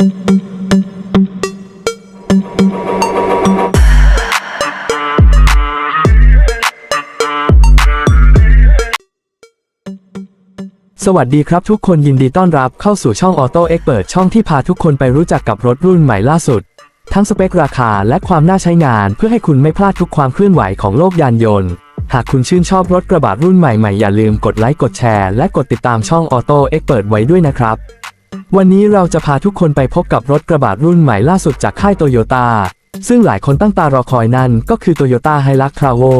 สวัสดีครับทุกคนยินดีต้อนรับเข้าสู่ช่อง Auto Expert ช่องที่พาทุกคนไปรู้จักกับรถรุ่นใหม่ล่าสุด ทั้งสเปคราคาและความน่าใช้งานเพื่อให้คุณไม่พลาดทุกความเคลื่อนไหวของโลกยานยนต์ หากคุณชื่นชอบรถกระบะรุ่นใหม่ๆ อย่าลืมกดไลค์กดแชร์และกดติดตามช่อง Auto Expert ไว้ด้วยนะครับ วันนี้เราจะพาทุกคนไปพบกับรถกระบะรุ่นใหม่ล่าสุดจากค่ายโตโยต้าซึ่งหลายคนตั้งตารอคอยนั่นก็คือ Toyota Hilux Travo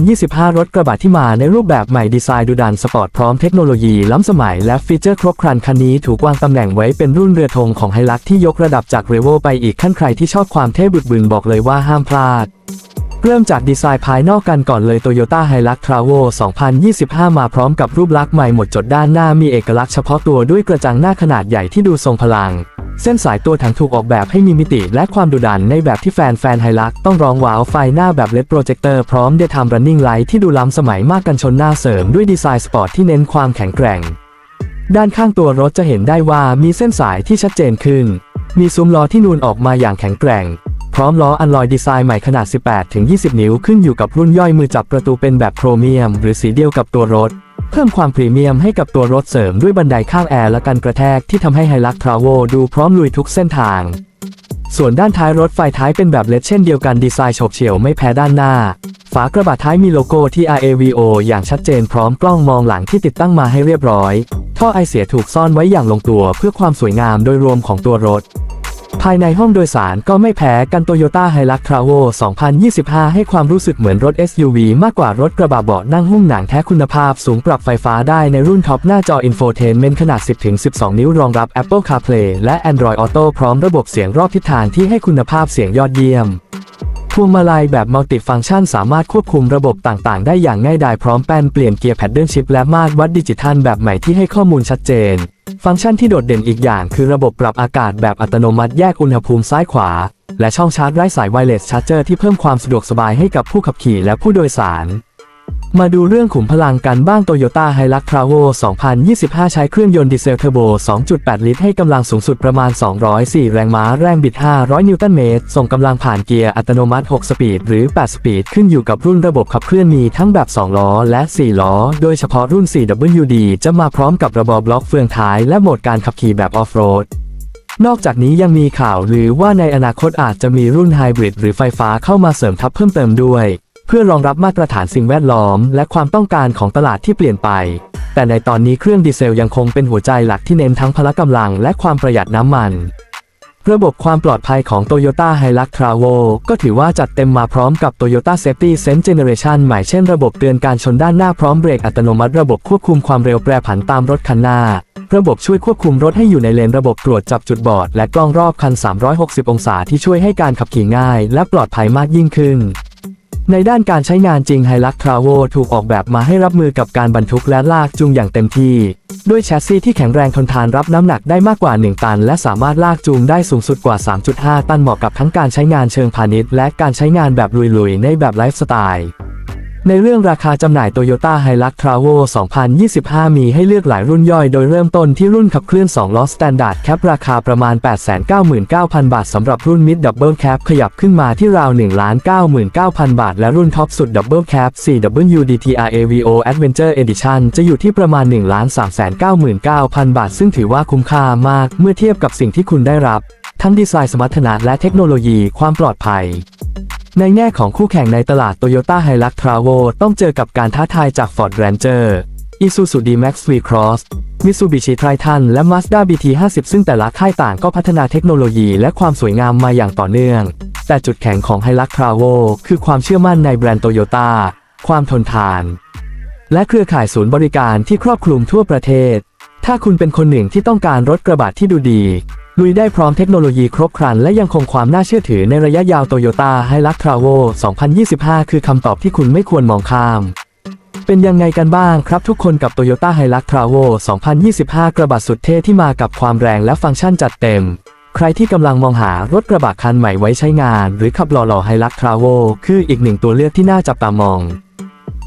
2025 รถกระบะที่มาในรูปแบบใหม่ดีไซน์ดูดันสปอร์ตพร้อมเทคโนโลยีล้ำสมัยและฟีเจอร์ครบครันคันนี้ถูกวางตำแหน่งไว้เป็นรุ่นเรือธงของ Hilux ที่ยกระดับจาก r e v o ไปอีกขั้นใครที่ชอบความเท่บึกบึนบอกเลยว่าห้ามพลาด เริ่มจากดีไซน์ภายนอกกันก่อนเลย Toyota Hilux Travo 2025 มาพร้อมกับรูปลักษณ์ใหม่หมดจดด้านหน้ามีเอกลักษณ์เฉพาะตัวด้วยกระจังหน้าขนาดใหญ่ที่ดูทรงพลัง เส้นสายตัวถังถูกออกแบบให้มีมิติและความดุดันในแบบที่แฟนแฟนไฮลักต้องร้องว้าวไฟหน้าแบบเลดโปรเจคเตอร์พร้อมเดทามรันนิ่งไลท์ที่ดูล้ำสมัยมากกันชนหน้าเสริมด้วยดีไซน์สปอร์ตที่เน้นความแข็งแกร่ง ด้านข้างตัวรถจะเห็นได้ว่ามีเส้นสายที่ชัดเจนขึ้น มีซุ้มล้อที่นูนออกมาอย่างแข็งแกร่ง พร้อมล้ออันลอยดีไซน์ใหม่ขนาด 18-20 นิ้วขึ้นอยู่กับรุ่นย่อยมือจับประตูเป็นแบบโครเมียม หรือสีเดียวกับตัวรถ เพิ่มความพรีเมียมให้กับตัวรถเสริมด้วยบันไดข้างแอร์และกันกระแทกที่ทำให้ไฮลักทราโวดูพร้อมลุยทุกเส้นทาง ส่วนด้านท้ายรถไฟท้ายเป็นแบบเลดเช่นเดียวกันดีไซน์โฉบเฉี่ยวไม่แพ้ด้านหน้า ฝากระบะท้ายมีโลโก้ที่ RAVO อย่างชัดเจนพร้อมกล้องมองหลังที่ติดตั้งมาให้เรียบร้อย ท่อไอเสียถูกซ่อนไว้อย่างลงตัวเพื่อความสวยงามโดยรวมของตัวรถ ภายในห้องโดยสารก็ไม่แพ้กัน Toyota Hilux Travo 2025 ให้ความรู้สึกเหมือนรถ SUV มากกว่ารถกระบะเบาะนั่งหุ้มหนังแท้คุณภาพสูงปรับไฟฟ้าได้ในรุ่นท็อปหน้าจอ Infotainment ขนาด 10-12 นิ้วรองรับ Apple CarPlay และ Android Auto พร้อมระบบเสียงรอบทิศทางที่ให้คุณภาพเสียงยอดเยี่ยมพวงมาลัยแบบมัลติฟังก์ชันสามารถควบคุมระบบต่างๆ ได้อย่างง่ายดายพร้อมแป้นเปลี่ยนเกียร์แพดเดิลชิพและมาตรวัดดิจิทัลแบบใหม่ที่ให้ข้อมูลชัดเจน ฟังก์ชันที่โดดเด่นอีกอย่างคือระบบปรับอากาศแบบอัตโนมัติแยกอุณหภูมิซ้ายขวา และช่องชาร์จไร้สายไวเลสชาร์จเจอร์ที่เพิ่มความสะดวกสบายให้กับผู้ขับขี่และผู้โดยสาร มาดูเรื่องขุมพลังกันบ้าง Toyota Hilux Travo 2025 ใช้เครื่องยนต์ดีเซลเทอร์โบ 2.8 ลิตรให้กำลังสูงสุดประมาณ 204 แรงม้า แรงบิด 500 นิวตันเมตร ส่งกำลังผ่านเกียร์อัตโนมัติ 6 สปีด หรือ 8 สปีด ขึ้นอยู่กับรุ่นระบบขับเคลื่อนมีทั้งแบบ 2 ล้อ และ 4 ล้อ โดยเฉพาะรุ่น 4WD จะมาพร้อมกับระบบบล็อกเฟืองท้าย และโหมดการขับขี่แบบออฟโรดนอกจากนี้ยังมีข่าวหรือว่าในอนาคตอาจจะมีรุ่นไฮบริดหรือไฟฟ้าเข้ามาเสริมทับเพิ่มเติมด้วย พื่อรองรับมาตรฐานสิ่งแวดล้อม และความต้องการของตลาดที่เปลี่ยนไป แต่ในตอนนี้เครื่องดีเซลยังคงเป็นหัวใจหลักที่เน้นทั้งพละกำลังและความประหยัดน้ำมัน ระบบความปลอดภัยของ Toyota Hilux Travo ก็ถือว่าจัดเต็มมาพร้อมกับ Toyota Safety Sense Generation ใหม่เช่นระบบเตือนการชนด้านหน้าพร้อมเบรกอัตโนมัติระบบควบคุมความเร็วแปรผันตามรถคันหน้า ระบบช่วยควบคุมรถให้อยู่ในเลนระบบตรวจจับจุดบอด และกล้องรอบคัน 360 องศาที่ช่วยให้การขับขี่ง่าย และปลอดภัยมากยิ่งขึ้น ในด้านการใช้งานจริงไฮลักทราโวถูกออกแบบมาให้รับมือกับการบรรทุกและลากจูงอย่างเต็มที่ ด้วยแชสซีที่แข็งแรงทนทานรับน้ำหนักได้มากกว่า 1 ตัน และสามารถลากจูงได้สูงสุดกว่า 3.5 ตันเหมาะกับทั้งการใช้งานเชิงพาณิชย์และการใช้งานแบบลุยๆ ในแบบไลฟ์สไตล์ ในเรื่องราคาจำหน่าย Toyota Hilux Travo 2025 มีให้เลือกหลายรุ่นย่อยโดยเริ่มต้นที่รุ่นขับเคลื่อน 2 ล้อ Standard Cab ราคาประมาณ 899,000 บาทสำหรับรุ่น Mid Double Cab ขยับขึ้นมาที่ราว 1,99,000 บาท และรุ่นท็อปสุด Double Cab 4WD TRAVO Adventure Edition จะอยู่ที่ประมาณ 1,399,000 บาท ซึ่งถือว่าคุ้มค่ามาก เมื่อเทียบกับสิ่งที่คุณได้รับ ทั้งดีไซน์สมรรถนะและเทคโนโลยีความปลอดภัย ในแง่ของคู่แข่งในตลาด Toyota Hilux Travo ต้องเจอกับการท้าทายจาก Ford Ranger Isuzu D-Max V-Cross Mitsubishi Triton และ Mazda BT50 ซึ่งแต่ละค่ายต่างก็พัฒนาเทคโนโลยีและความสวยงามมาอย่างต่อเนื่อง แต่จุดแข็งของ Hilux Travo คือความเชื่อมั่นในแบรนด์ Toyota ความทนทาน และเครือข่ายศูนย์บริการที่ครอบคลุมทั่วประเทศ ถ้าคุณเป็นคนหนึ่งที่ต้องการรถกระบะที่ดูดี ลุยได้พร้อมเทคโนโลยีครบครัน และยังคงความน่าเชื่อถือในระยะยาว Toyota Hilux Travo 2025 คือคำตอบที่คุณไม่ควรมองข้าม เป็นยังไงกันบ้างครับทุกคนกับ Toyota Hilux Travo 2025 กระบะสุดเท่ที่มากับความแรงและฟังก์ชันจัดเต็ม ใครที่กำลังมองหารถกระบะคันใหม่ไว้ใช้งาน หรือขับหล่อๆ Hilux Travo คืออีกหนึ่งตัวเลือกที่น่าจับตามอง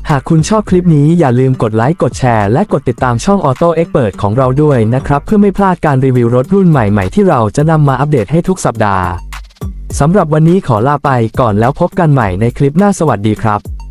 หากคุณชอบคลิปนี้อย่าลืมกดไลค์กดแชร์และกดติดตามช่อง Auto Expert ของเราด้วยนะครับ เพื่อไม่พลาดการรีวิวรถรุ่นใหม่ๆ ที่เราจะนำมาอัปเดตให้ทุกสัปดาห์สำหรับวันนี้ขอลาไปก่อนแล้วพบกันใหม่ในคลิปหน้าสวัสดีครับ